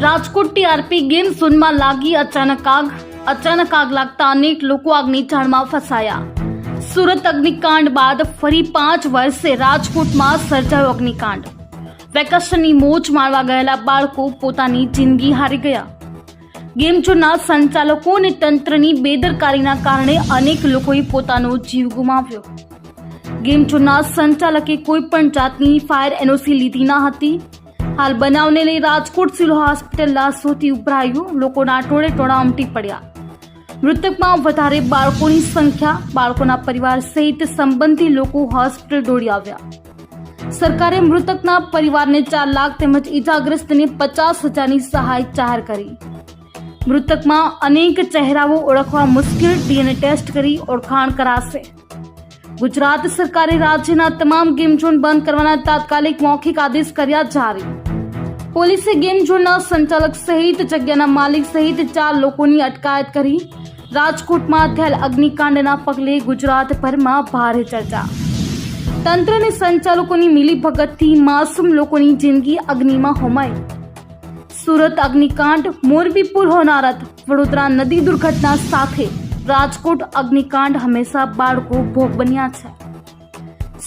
Rajkot TRP game ઝોનમાં લાગી અચાનક આગ. અચાનક આગ લાગતા અનેક લોકો આગની જાણમાં ફસાયા. સુરત અગ્નિકાંડ બાદ ફરી પાંચ વર્ષે રાજકોટમાં સર્જાયો અગ્નિકાંડ. વેકેશનની મોજ માણવા ગયેલા બાળકો પોતાની જિંદગી હારી ગયા. ગેમ ઝોનના સંચાલકો અને તંત્રની બેદરકારીના કારણે અનેક લોકોએ પોતાનો જીવ ગુમાવ્યો. ગેમ ઝોનના સંચાલકે કોઈ પણ જાતની ફાયર એનઓસી લીધી ન હતી. હાલ બનાવને લઈ રાજકોટ સિવિલ હોસ્પિટલ લાશોથી ઉભરાયું. લોકોના ટોળે ટોળા ઉમટી પડ્યા. મૃતકમાં વધારે બાળકોની સંખ્યા, બાળકોના પરિવાર સહિત સંબંધી લોકો હોસ્પિટલ દોડી આવ્યા. સરકારે મૃતકના પરિવારને ચાર લાખ તેમજ ઈજાગ્રસ્તને પચાસ હજારની સહાય જાહેર કરી. મૃતકમાં અનેક ચહેરાઓ ઓળખવા મુશ્કેલ ડીએનએ ટેસ્ટ કરી ઓળખાણ કરાશે. ગુજરાત સરકારે રાજ્યના તમામ ગેમ ઝોન બંધ કરવાના તાત્કાલિક મૌખિક આદેશ કર્યા જારી. પોલીસે ગેમ ઝોનના સંચાલક સહિત જગ્યાના માલિક સહિત ચાર લોકોની અટકાયત કરી. રાજકોટમાં થયેલ અગ્નિકાંડના પગલે ગુજરાતભરમાં ભારે ચર્ચા. તંત્ર અને સંચાલકોની મિલીભગતથી માસૂમ લોકોની જિંદગી અગ્નિમાં હોમાઈ. સુરત અગ્નિકાંડ મોરબી પુલ હોનારત, વડોદરા નદી દુર્ઘટના સાથે રાજકોટ અગ્નિકાંડ હંમેશા બાળકો ભોગ બન્યા છે.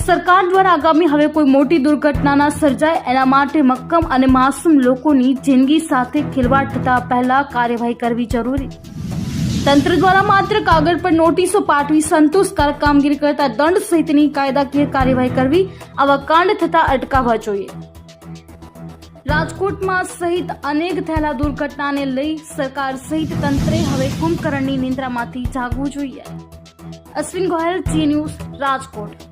સરકાર દ્વારા આગામી હવે કોઈ મોટી દુર્ઘટના ના સર્જાય એના માટે મક્કમ અને માસૂમ લોકોની જિંદગી સાથે ખિલવાડ થતા પહેલા કાર્યવાહી કરવી જરૂરી. તંત્ર દ્વારા માત્ર કાગળ પર નોટિસો પાઠવી સંતોષકારક કામગીરી કરતા દંડ સહિતની કાયદાકીય કાર્યવાહી કરવી આવા કાંડ થતા અટકાવવા જોઈએ. રાજકોટમાં સહિત અનેક થયેલા દુર્ઘટનાને લઈ સરકાર સહિત તંત્રે હવે કુંભકરણની નિંદ્રામાંથી જાગવું જોઈએ. અશ્વિન ગોયલ જી ન્યૂઝ રાજકોટ.